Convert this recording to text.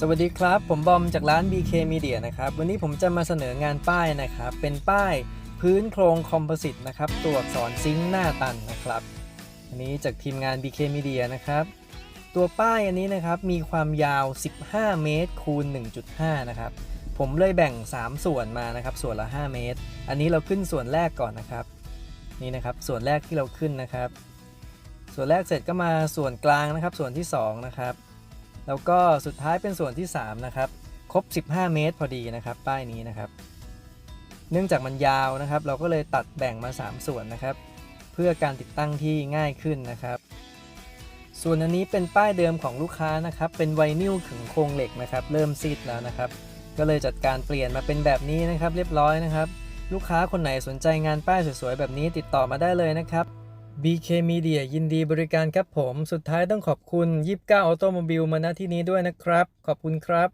สวัสดีครับ ผมบอมจากร้าน BK Media นะครับ วันนี้ผมจะมาเสนองานป้ายนะครับ เป็นป้ายพื้นโครงคอมโพสิตนะครับ ตัวอักษรซิงค์หน้าตันนะครับ อันนี้จากทีมงาน BK Media นะครับ ตัวป้ายอันนี้นะครับมีความยาว 15 เมตรคูณ 1.5 นะครับ ผมเลยแบ่ง 3 ส่วนมานะครับ ส่วนละ 5 เมตร อันนี้เราขึ้นส่วนแรกก่อนนะครับ นี่นะครับ ส่วนแรกที่เราขึ้นนะครับ ส่วนแรกเสร็จก็มาส่วนกลางนะครับ ส่วนที่ 2 นะครับ แล้วก็สุดท้ายเป็นส่วนที่ 3 นะครับ ครบ 15 เมตรพอดีนะครับ ป้ายนี้นะครับ เนื่องจากมันยาวนะครับ เราก็เลยตัดแบ่งมา 3 ส่วนนะครับ เพื่อการติดตั้งที่ง่ายขึ้นนะครับ ส่วนอันนี้เป็นป้ายเดิมของลูกค้านะครับ เป็นไวนิลขึงโครงเหล็กนะครับ เริ่มซีดแล้วนะครับ ก็เลยจัดการเปลี่ยนมาเป็นแบบนี้นะครับ เรียบร้อยนะครับ ลูกค้าคนไหนสนใจงานป้ายสวยๆแบบนี้ติดต่อมาได้เลยนะครับ BK Media ยินดีบริการครับผม สุดท้ายต้องขอบคุณ 29 Automobile มาณที่นี้ด้วยนะครับ ขอบคุณครับ